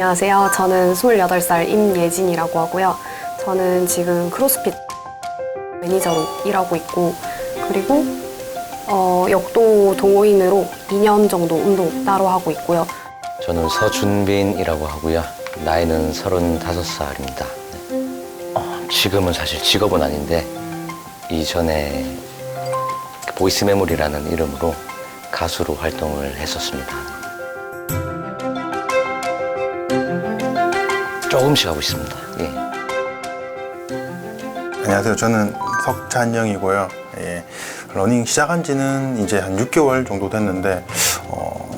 안녕하세요. 저는 28살 임예진이라고 하고요. 저는 지금 크로스핏 매니저로 일하고 있고, 그리고 어, 역도 동호인으로 2년 정도 운동 따로 하고 있고요. 저는 서준빈이라고 하고요. 나이는 35살입니다. 어, 지금은 사실 직업은 아닌데 이전에 보이스 메모리라는 이름으로 가수로 활동을 했었습니다. 조금씩 하고 있습니다. 예. 안녕하세요. 저는 석찬영이고요. 예, 러닝 시작한 지는 이제 한 6개월 정도 됐는데, 어,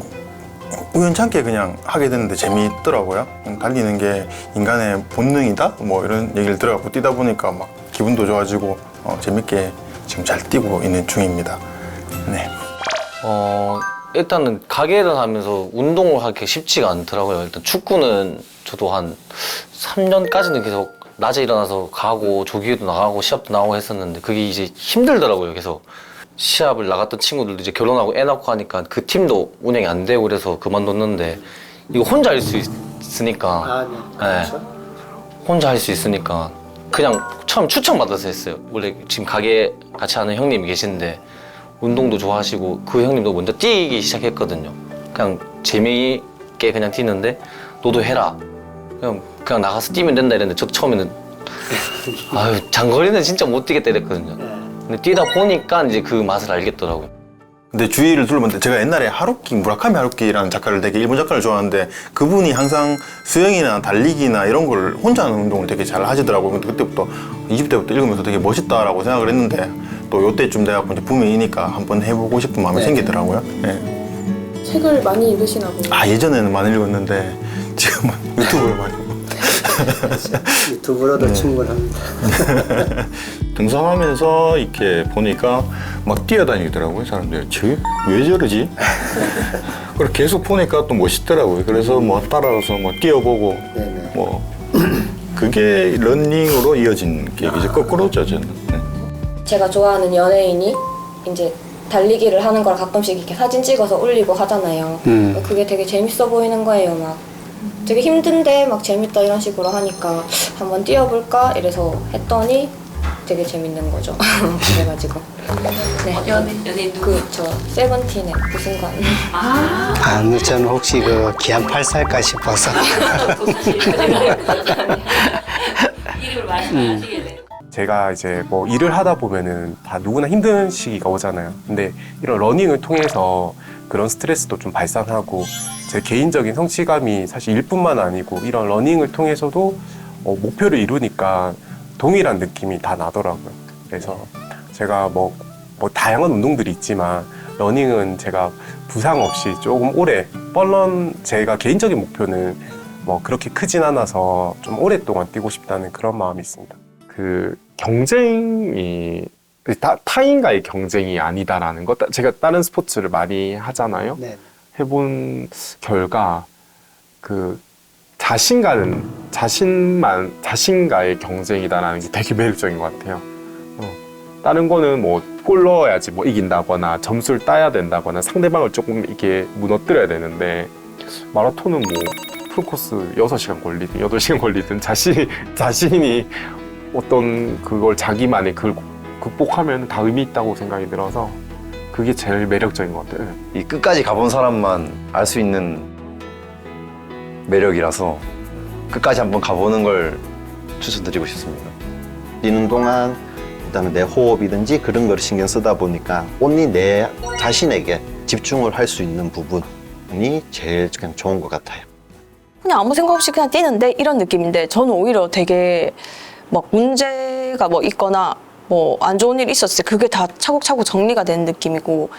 우연찮게 그냥 하게 됐는데 재미있더라고요. 음, 달리는 게 인간의 본능이다? 뭐 이런 얘기를 들어갖고 뛰다 보니까 막 기분도 좋아지고, 어, 재밌게 지금 잘 뛰고 있는 중입니다. 네. 어, 일단은 가게를 하면서 운동을 하기 쉽지가 않더라고요. 일단 축구는 저도 한 3년까지는 계속 낮에 일어나서 가고 조기도 나가고 시합도 나가고 했었는데 그게 이제 힘들더라고요. 계속 시합을 나갔던 친구들도 이제 결혼하고 애 낳고 하니까 그 팀도 운영이 안 되고 그래서 그만뒀는데 이거 혼자 할 수 있으니까 아, 네. 그렇죠. 혼자 할 수 있으니까 그냥 처음 추천받아서 했어요. 원래 지금 가게 같이 하는 형님이 계신데 운동도 좋아하시고 그 형님도 먼저 뛰기 시작했거든요. 그냥 재미있게 그냥 뛰는데 너도 해라. 그냥 그냥 나가서 뛰면 된다 이랬는데 저 처음에는 아유 장거리는 진짜 못 뛰겠다 이랬거든요. 네. 근데 뛰다 보니까 이제 그 맛을 알겠더라고요. 근데 주위를 둘러봤는데 제가 옛날에 하루키 무라카미 하루키라는 작가를 되게 일본 작가를 좋아하는데 그분이 항상 수영이나 달리기나 이런 걸 혼자 하는 운동을 되게 잘 하시더라고요. 근데 그때부터 20대부터 읽으면서 되게 멋있다라고 생각을 했는데 또 요때쯤 돼갖고 이제 붐이니까 한번 해보고 싶은 마음이 네. 생기더라고요. 예. 책을 많이 읽으시나 보요 아 예전에는 많이 읽었는데 지금은 유튜브를 많이 보고 유튜브로도 충분합니다. 등산하면서 이렇게 보니까 막 뛰어다니더라고요 사람들이 쟤왜 저러지? 그리고 계속 보니까 또 멋있더라고요 그래서 뭐 따라가서 뭐 뛰어보고 네네. 뭐 그게 런닝으로 이어진 게 이제 거꾸로죠 저는 네. 제가 좋아하는 연예인이 이제 달리기를 하는 걸 가끔씩 이렇게 사진 찍어서 올리고 하잖아요. 음. 그게 되게 재밌어 보이는 거예요. 막 되게 힘든데 막 재밌다 이런 식으로 하니까 한번 뛰어볼까 이래서 했더니 되게 재밌는 거죠. 그래가지고 네. 연예, 연예인 누구? 그저 세븐틴의 무슨관 아, 근데 저는 혹시 그 기한 8살까 싶어서. 이름을 말씀하시길래 제가 이제 뭐 일을 하다 보면은 다 누구나 힘든 시기가 오잖아요. 근데 이런 러닝을 통해서 그런 스트레스도 좀 발산하고 제 개인적인 성취감이 사실 일뿐만 아니고 이런 러닝을 통해서도 어, 목표를 이루니까 동일한 느낌이 다 나더라고요. 그래서 제가 뭐, 뭐 다양한 운동들이 있지만 러닝은 제가 부상 없이 조금 오래 뻘런 제가 개인적인 목표는 뭐 그렇게 크진 않아서 좀 오랫동안 뛰고 싶다는 그런 마음이 있습니다. 그 경쟁이 타, 타인과의 경쟁이 아니다라는 것 제가 다른 스포츠를 많이 하잖아요. 네. 해본 결과 그 자신과는 자신만 자신과의 경쟁이다라는 게 되게 매력적인 것 같아요. 어. 다른 거는 뭐 골 넣어야지 뭐 이긴다거나 점수를 따야 된다거나 상대방을 조금 이렇게 무너뜨려야 되는데 마라톤은 뭐 풀코스 6시간 걸리든 8시간 걸리든 자신, 자신이 어떤 그걸 자기만의 그걸 극복하면 다 의미 있다고 생각이 들어서 그게 제일 매력적인 것 같아요. 이 끝까지 가본 사람만 알 수 있는 매력이라서 끝까지 한번 가보는 걸 추천드리고 싶습니다. 뛰는 동안 그다음에 내 호흡이든지 그런 거를 신경 쓰다 보니까 온리 내 자신에게 집중을 할 수 있는 부분이 제일 그냥 좋은 것 같아요. 그냥 아무 생각 없이 그냥 뛰는데 이런 느낌인데 저는 오히려 되게 막 문제가 뭐 있거나 뭐 안 좋은 일이 있었을 때 그게 다 차곡차곡 정리가 되는 느낌이고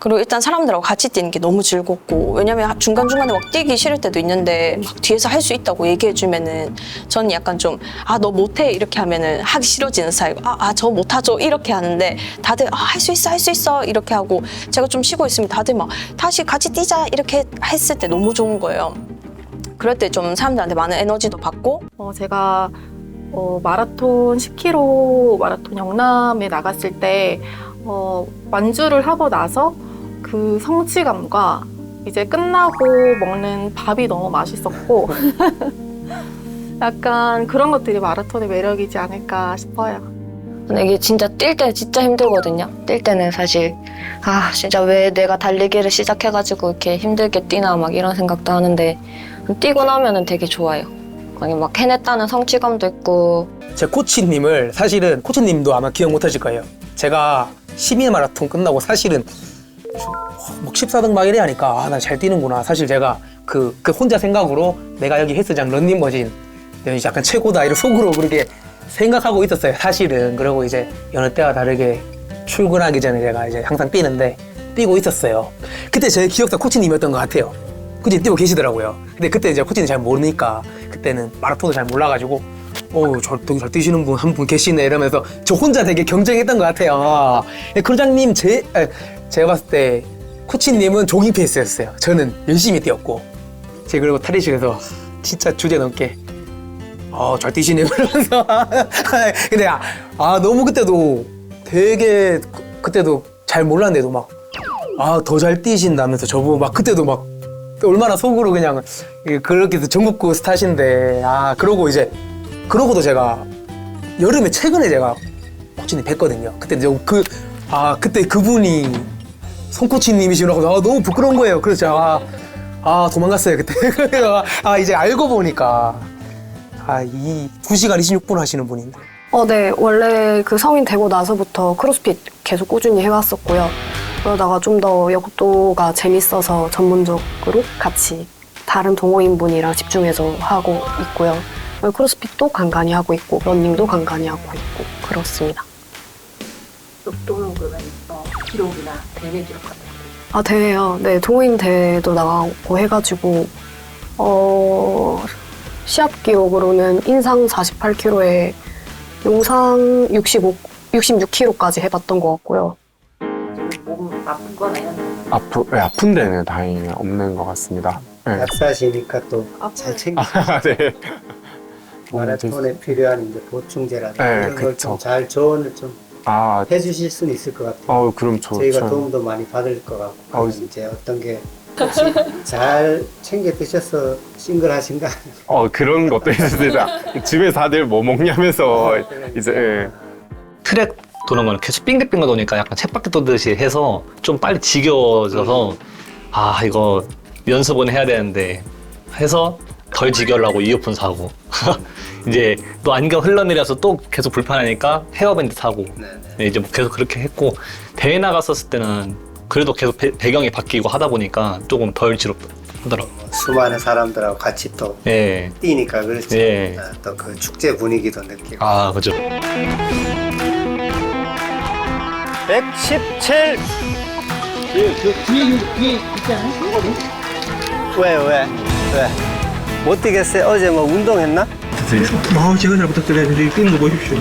그리고 일단 사람들하고 같이 뛰는 게 너무 즐겁고 왜냐면 중간중간에 막 뛰기 싫을 때도 있는데 막 뒤에서 할 수 있다고 얘기해 주면은 저는 약간 좀 아 너 못해 이렇게 하면은 하기 싫어지는 스타일이고 아아 저 못하죠 이렇게 하는데 다들 아 할 수 있어 할 수 있어 이렇게 하고 제가 좀 쉬고 있으면 다들 막 다시 같이 뛰자 이렇게 했을 때 너무 좋은 거예요. 그럴 때 좀 사람들한테 많은 에너지도 받고 어, 제가 어, 마라톤 10km 마라톤 영남에 나갔을 때 어, 완주를 하고 나서 그 성취감과 이제 끝나고 먹는 밥이 너무 맛있었고 약간 그런 것들이 마라톤의 매력이지 않을까 싶어요. 근데 이게 진짜 뛸 때 진짜 힘들거든요. 뛸 때는 사실 아 진짜 왜 내가 달리기를 시작해가지고 이렇게 힘들게 뛰나 막 이런 생각도 하는데 뛰고 나면은 되게 좋아요. 아니 막 해냈다는 성취감도 있고 제 코치님을 사실은 코치님도 아마 기억 못 하실 거예요. 제가 12일 마라톤 끝나고 사실은 막 14등 막 이래 하니까 아, 나 잘 뛰는구나. 사실 제가 그, 그 혼자 생각으로 내가 여기 헬스장 런닝 머신 여기 약간 최고다 이런 속으로 그렇게 생각하고 있었어요. 사실은 그리고 이제 여느 때와 다르게 출근하기 전에 제가 이제 항상 뛰는데 뛰고 있었어요. 그때 제 기억상 코치님이었던 것 같아요. 그때 뛰고 계시더라고요. 근데 그때 이제 코치님 잘 모르니까 그때는 마라톤을 잘 몰라가지고 어우 저 되게 잘 뛰시는 분 한 분 계시네 이러면서 저 혼자 되게 경쟁했던 것 같아요. 네,科장님 제 아, 제가 봤을 때 코치님은 조깅 페이스였어요. 저는 열심히 뛰었고 제가 그리고 탈의실에서 진짜 주제 넘게 어, 잘 뛰시네 그러면서 근데 아, 아, 너무 그때도 되게 그- 그때도 잘 몰랐는데도 막 아 더 잘 뛰신다면서 저보고 막 그때도 막 얼마나 속으로 그냥 그렇게 전국구 스타신데 아 그러고 이제 그러고도 제가 여름에 최근에 제가 코치님 뵀거든요. 그때 그아 그때 그분이 송 코치님이시라고 아 너무 부끄러운 거예요. 그래서 제가 아, 아 도망갔어요 그때. 아 이제 알고 보니까 아 이 2시간 26분 하시는 분인데. 어, 네. 원래 그 성인 되고 나서부터 크로스핏 계속 꾸준히 해왔었고요. 그러다가 좀 더 역도가 재밌어서 전문적으로 같이 다른 동호인분이랑 집중해서 하고 있고요. 크로스핏도 간간히 하고 있고, 러닝도 간간히 하고 있고, 그렇습니다. 역도는 그러면 어, 기록이나 대회 기록 같은 거. 아, 대회요? 네, 동호인 대회도 나가고 해가지고, 어, 시합 기록으로는 인상 48kg에 용상 65, 66kg까지 해봤던 것 같고요. 몸 아프거나 이런 거. 아프, 네, 아픈 데는 다행히 없는 것 같습니다. 네. 약사시니까 또 잘 챙기. 아, 네. 마라톤에 필요한 이제 보충제라든가 네, 이런 걸 그쵸. 좀 잘 조언을 좀 아, 해주실 수는 있을 것 같아요. 어, 그럼 좋죠. 저희가 도움도 많이 받을 것 같고 어, 이제 어떤 게 잘 챙겨 드셔서 싱글하신가? 어, 그런 것도 있습니다. 집에 다들 뭐 먹냐면서 이제 예. 트랙 도는 거는 계속 빙글빙글 도니까 약간 쳇바퀴 도듯이 해서 좀 빨리 지겨워져서 아 이거 연습은 해야 되는데 해서 덜 지겨우려고 이어폰 사고 이제 또 안경 흘러내려서 또 계속 불편하니까 헤어밴드 사고 네, 이제 뭐 계속 그렇게 했고 대회 나갔었을 때는 그래도 계속 배, 배경이 바뀌고 하다 보니까 조금 덜 지럽더라고요. 수많은 사람들하고 같이 또 예. 뛰니까 그렇지. 예. 또 그 축제 분위기도 느끼고. 아 그죠. 117. 그 뒤에 뒤에 있잖아. 왜 왜? 왜? 못 뛰겠어요? 어제 뭐 운동했나? 아 제가 잘 부탁드려요. 뛰는 거 보십시오.